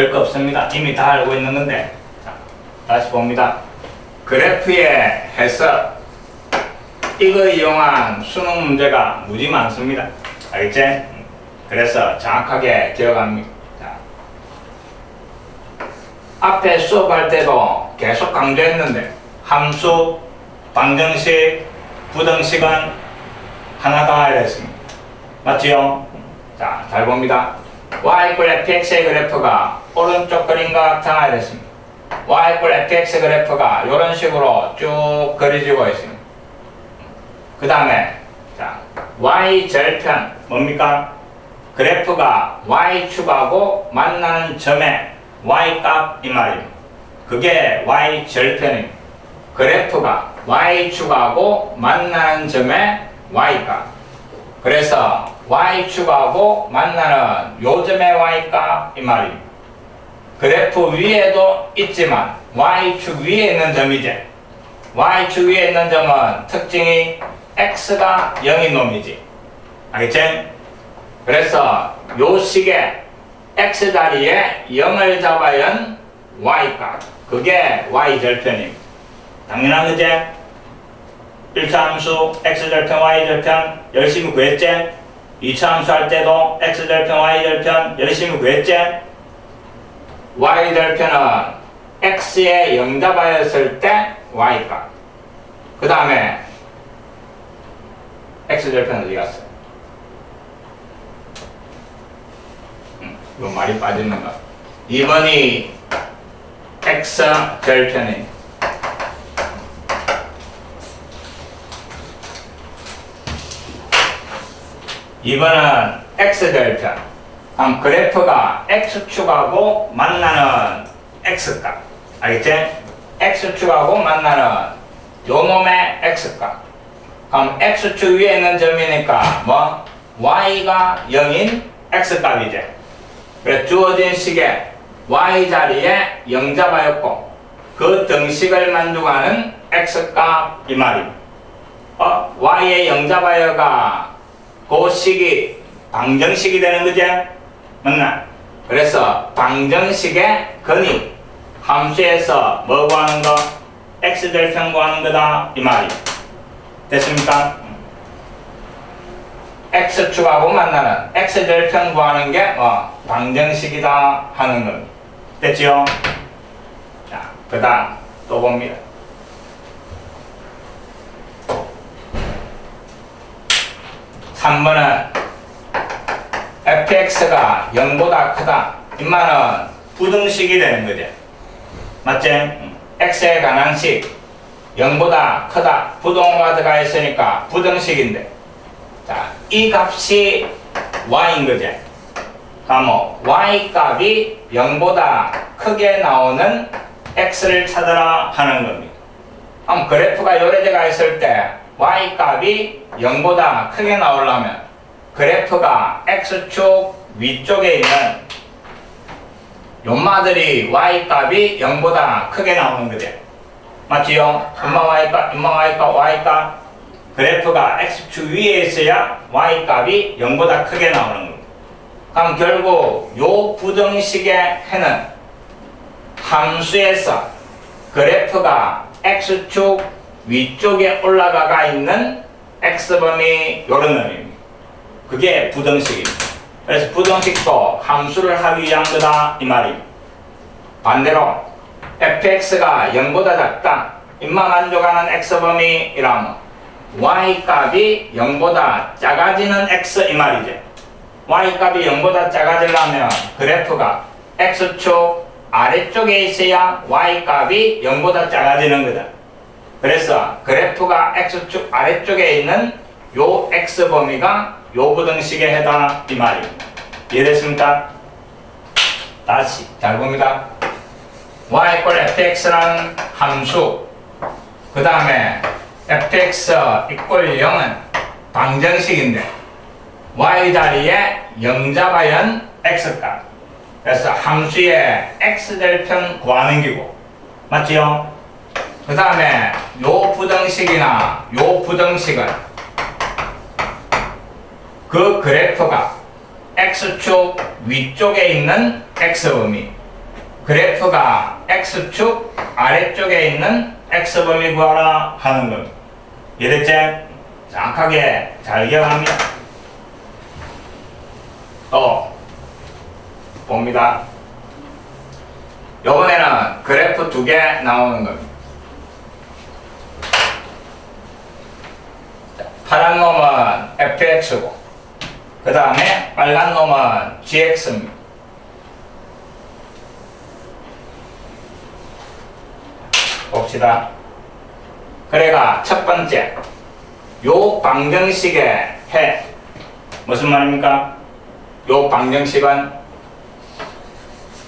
별거 없습니다. 이미 다 알고 있는 건데. 자, 다시 봅니다. 그래프의 해석. 이거 이용한 수능 문제가 무지 많습니다. 알겠지? 음, 그래서 정확하게 기억합니다. 자, 앞에 수업할 때도 계속 강조했는데 함수, 방정식, 부등식은 하나다 이랬습니다. 맞지요? 자, 잘 봅니다. y 이퀄 fx의 그래프가 오른쪽 그림과 같아 이랬습니다. y 이퀄 fx 그래프가 이런 식으로 쭉 그려지고 있습니다. 그 다음에 자 y 절편 뭡니까? 그래프가 y축하고 만나는 점의 y 값 이 말입니다. 그게 y 절편입니다. 그래프가 y축하고 만나는 점의 y 값. 그래서 y축하고 만나는 요점의 y값 이 말입니다. 그래프 위에도 있지만 y축 위에 있는 점이지. y축 위에 있는 점은 특징이 x가 0인 놈이지. 알겠지? 그래서 요 식의 x 자리에 0을 잡아연 y값. 그게 y절편입니다. 당연한 거지? 1차 함수 x절편 y절편 열심히 구했지? 2차 함수 할 때도 x절편 y절편 열심히 구했지? Y절편은 x에 0 잡아였을 때 y값 그 다음에 x절편 어디 갔어? 음, 이거 말이 빠지는 거 2번이 x절편입니다 2번은 x절편. 그럼 그래프가 x축하고 만나는 x값. 알겠지? x축하고 만나는 요 놈의 x값. 그럼 x축 위에 있는 점이니까 뭐? y가 0인 x값이지. 그래 주어진 식에 y 자리에 0 잡아였고 그 등식을 만족하는 x값 이 말입니다. 어? y의 0 잡아여가 그 식이 방정식이 되는 거지? 맞나? 그래서 방정식의 근이 함수에서 뭐 구하는 거? x절편 구하는 거다 이 말이 됐습니까? x축하고 만나는 x절편 구하는 게 뭐? 방정식이다 하는 겁니다 됐지요? 자, 그 다음 또 봅니다 삼번은 fx가 0보다 크다. 임마는 부등식이 되는 거지. 맞지? 음. x에 관한 식 0보다 크다. 부동호가 들어가 있으니까 부등식인데. 자, 이 값이 y인 거지. 그럼 y 값이 0보다 크게 나오는 x를 찾아라 하는 겁니다. 그럼 그래프가 요래돼가 있을 때 y 값이 0보다 크게 나오려면 그래프가 x축 위쪽에 있는 요마들이 y 값이 0보다 크게 나오는 거지. 맞지요? 엄마 y 값, 엄마 y 값, y 값. 그래프가 x축 위에 있어야 y 값이 0보다 크게 나오는 겁니다. 그럼 결국 요 부등식의 해는 함수에서 그래프가 x축 위쪽에 올라가가 있는 x범위 요런 놈입니다. 그게 부등식입니다. 그래서 부등식도 함수를 하기 위한 거다 이 말입니다. 반대로 fx가 0보다 작다 입만 만족하는 x범위 이라면 y 값이 0보다 작아지는 x 이 말이죠. y 값이 0보다 작아지려면 그래프가 x축 아래쪽에 있어야 y 값이 0보다 작아지는 거다. 그래서 그래프가 x축 아래쪽에 있는 요 x범위가 요 부등식에 해당 이 말입니다. 이해됐습니까? 다시 잘 봅니다. y 이퀄 fx라는 함수 그 다음에 fx 이퀄 0은 방정식인데 y 자리에 0 잡아연 x값 그래서 함수의 x절편 구하는 기고 맞지요? 그 다음에 요 부등식이나 요 부등식은 그 그래프가 x축 위쪽에 있는 x범위 그래프가 x축 아래쪽에 있는 x범위 구하라 하는 겁니다. 이랬지? 정확하게 잘 기억합니다. 또 봅니다. 요번에는 그래프 두 개 나오는 겁니다. 자, 파란 놈은 fx고 그 다음에 빨간 놈은 gx입니다. 봅시다. 그래가 첫 번째 요 방정식의 해 무슨 말입니까? 요 방정식은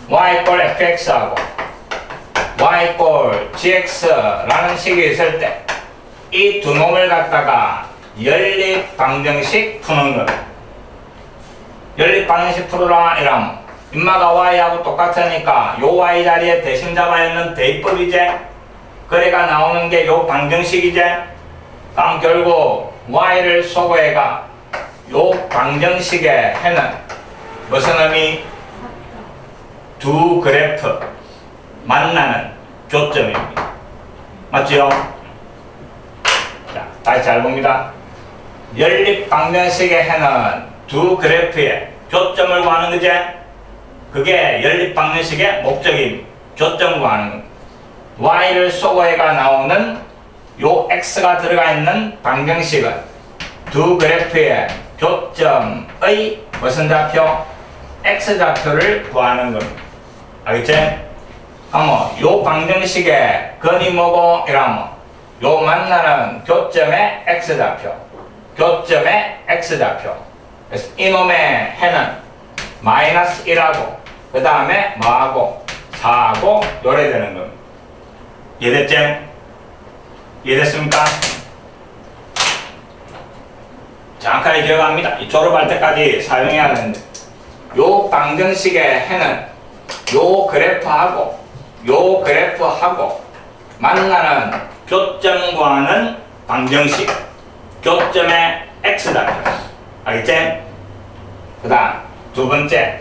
y 꼴 fx하고 y 꼴 gx라는 식이 있을 때 이 두 놈을 갖다가 연립 방정식 푸는 거예요. 연립 방정식 풀어라 이러면 인마가 y하고 똑같으니까 요 y 자리에 대신 잡아야 하는 대입법이지 그래가 나오는 게 요 방정식이지 그럼 결국 y를 소거해가 요 방정식의 해는 무슨 의미? 두 그래프 만나는 교점입니다. 맞지요? 자, 다시 잘 봅니다. 연립 방정식의 해는 두 그래프의 교점을 구하는 거지? 그게 연립 방정식의 목적입니다. 교점 구하는 거. y를 소거해가 나오는 요 x가 들어가 있는 방정식은 두 그래프의 교점의 무슨 좌표? x 좌표를 구하는 겁니다. 알겠지? 그러면 요 방정식의 근이 뭐고 이러면 요 만나는 교점의 x 좌표 교점의 x 좌표 그래서 이놈의 해는 마이너스 1하고 그 다음에 뭐하고 4하고 요래 되는 겁니다. 이해됐지? 이해됐습니까? 정확하게 기억합니다. 이 졸업할 때까지 사용해야 되는데 요 방정식의 해는 요 그래프하고 요 그래프하고 만나는 교점과는 방정식 교점의 x다 알겠지? 그 다음 두 번째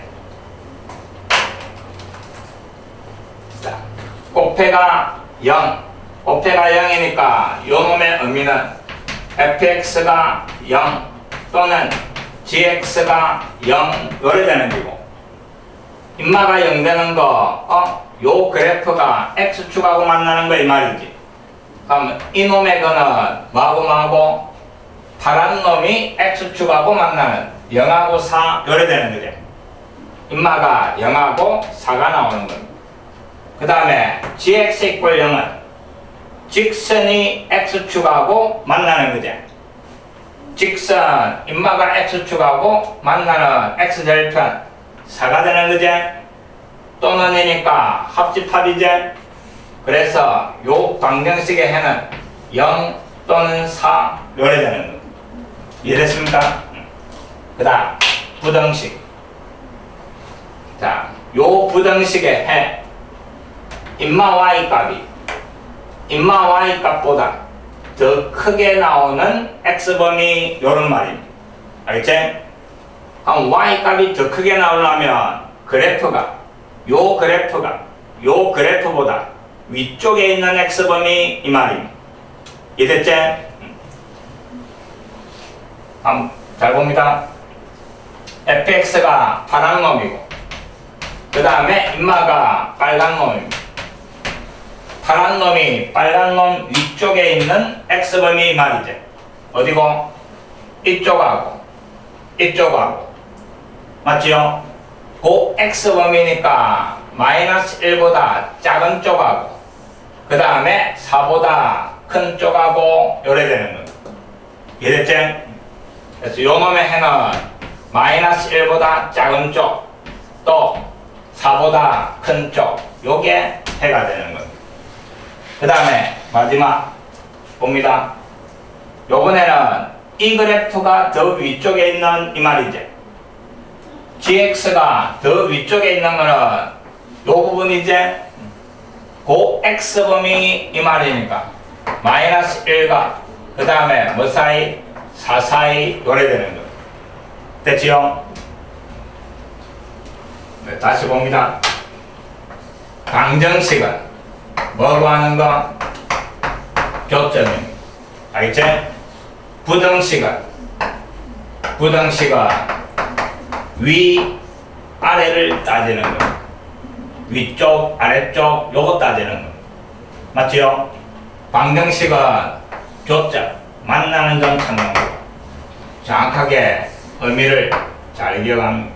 자, 곱해가 0 곱해가 0이니까 요 놈의 의미는 fx가 0 또는 gx가 0 요래 되는 거고 인마가 0 되는 거, 어? 요 그래프가 x축하고 만나는 거 이 말이지. 그럼 이놈의 거는 뭐하고 뭐하고? 파란 놈이 x축하고 만나는 0하고 4 요래 되는 거지. 인마가 0하고 4가 나오는 겁니다. 그 다음에 gx 이꼴 0은 직선이 x축하고 만나는 거지. 직선, 인마가 x축하고 만나는 x절편 4가 되는 거지? 또는 이니까 합집합이지? 그래서 요 방정식의 해는 0 또는 4 요래 되는 거 이해됐습니까? 그 다음 부등식 자, 요 부등식의 해 인마 y 값이 인마 y 값보다 더 크게 나오는 x범위 요런 말입니다 알겠지? 그럼 y 값이 더 크게 나오려면 그래프가 요 그래프가 요 그래프보다 위쪽에 있는 x범위 이 말입니다. 이해됐지? 음, 잘 봅니다. Fx가 파란 놈이고 그 다음에 인마가 빨간 놈입니다. 파란 놈이 빨간 놈 위쪽에 있는 x범위 이 말이지. 어디고? 이쪽하고 이쪽하고 맞지요? 그 x범위니까 마이너스 1보다 작은 쪽하고 그 다음에 4보다 큰 쪽하고 요래 되는 겁니다. 이해됐지? 그래서 요 놈의 해는 마이너스 1보다 작은 쪽 또 4보다 큰 쪽 요게 해가 되는 겁니다. 그 다음에 마지막 봅니다. 요번에는 이 그래프가 더 위쪽에 있는 이 말이지. gx가 더 위쪽에 있는 거는 요 부분이지. 고 x범위 이 말이니까 마이너스 1과 그 다음에 뭐 사이? 4 사이 요래 되는 거. 됐지요? 네, 다시 봅니다. 방정식은 뭐고 하는 거? 교점입니다. 알겠지? 부등식은 부등식은 위 아래를 따지는 거. 위쪽 아래쪽 요거 따지는 거. 맞지요? 방정식은 교점 만나는 점 찾는 거. 정확하게 의미를 잘 기억합니다.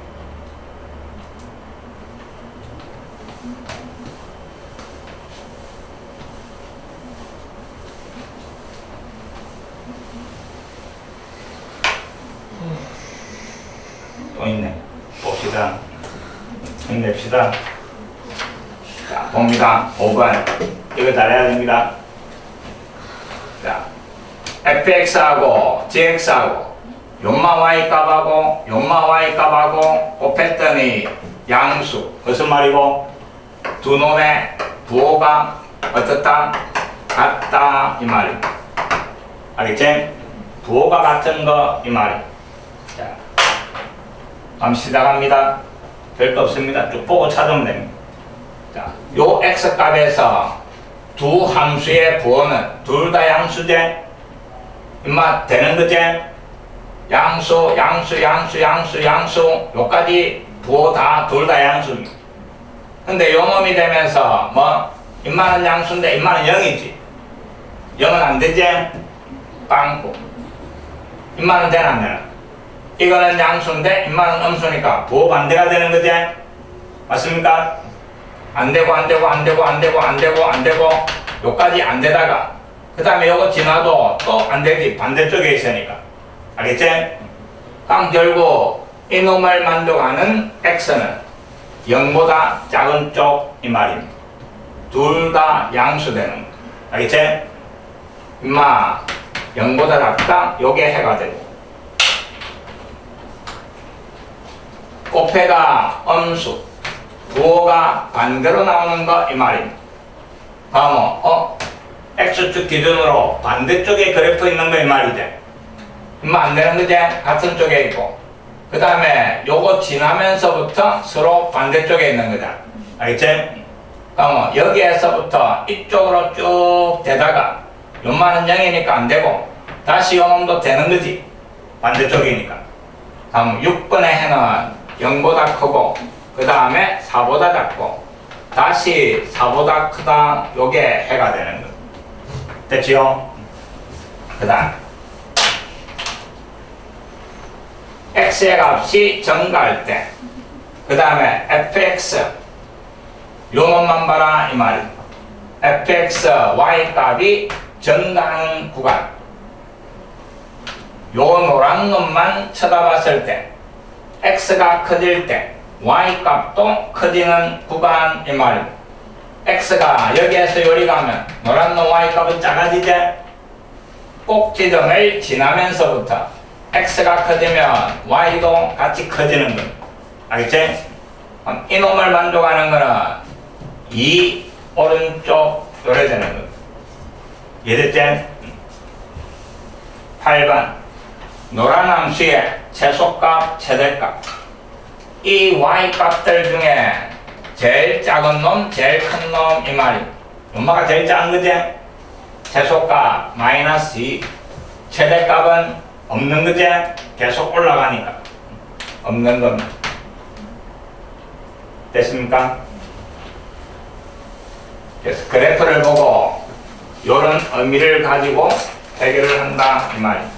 또 있네. 봅시다. 힘냅시다. 자, 봅니다. 5번. 이거 잘해야 됩니다. 자, fx하고 gx하고 값 하고 연마 y 값하고 곱했더니 양수. 무슨 말이고? 두 놈의 부호가 어떻다? 같다. 이 말입니다. 알겠지? 부호가 같은 거 이 말이. 자, 다음 시작합니다. 별거 없습니다. 쭉 보고 찾으면 됩니다. 자, 요 x 값에서 두 함수의 부호는 둘 다 양수제? 임마 되는 거지? 양수, 양수, 양수, 양수, 양수 요까지 부호 다둘 다 양수입니다. 근데 요 놈이 되면서 뭐 임마는 양수인데 임마는 0이지. 0은 안 되지? 빵꾸. 임마는 되나 안 되나? 이거는 양수인데 임마는 음수니까 부호 반대가 되는 거지? 맞습니까? 안 되고 안 되고 안 되고 안 되고 안 되고 안 되고 요까지 안 되다가 그 다음에 요거 지나도 또 안 되지 반대쪽에 있으니까 알겠지? 그럼 결국 이놈을 만족하는 x는 0보다 작은 쪽 이 말입니다 둘 다 양수되는 거 알겠지? 임마 0보다 작다 요게 해가 되고 곱해가 음수 부호가 반대로 나오는 거 이 말입니다. 다음은 어 x축 기준으로 반대쪽에 그래프 있는 거 이 말이지. 그러면 안 되는 거지? 같은 쪽에 있고. 그 다음에 요거 지나면서부터 서로 반대쪽에 있는 거다. 알겠지? 그러면 여기에서부터 이쪽으로 쭉 되다가 요만은 0이니까 안 되고 다시 요 놈도 되는 거지. 반대쪽이니까. 다음 6번의 해는 0보다 크고 그 다음에 4보다 작고 다시 4보다 크다 요게 해가 되는 거 됐지요? 그 다음 x의 값이 증가할 때 그 다음에 fx 요 놈만 봐라 이 말이 fx y 값이 증가하는 구간 요 노란 놈만 쳐다봤을 때 x가 커질 때 y 값도 커지는 구간 이 말입니다. x가 여기에서 요리 가면 노란 놈 y 값은 작아지지? 꼭 지점을 지나면서부터 x가 커지면 y도 같이 커지는 겁니다. 알겠지? 이놈을 만족하는 거는 이 오른쪽 요래 되는 겁니다. 이해됐지? 8번 노란 함수의 최소값, 최대값 이 y 값들 중에 제일 작은 놈, 제일 큰 놈 이 말이 엄마가 제일 작은 거지? 최소값 마이너스 2 최대값은 없는 거지? 계속 올라가니까 없는 겁니다 됐습니까? 그래서 그래프를 보고 이런 의미를 가지고 해결을 한다 이 말이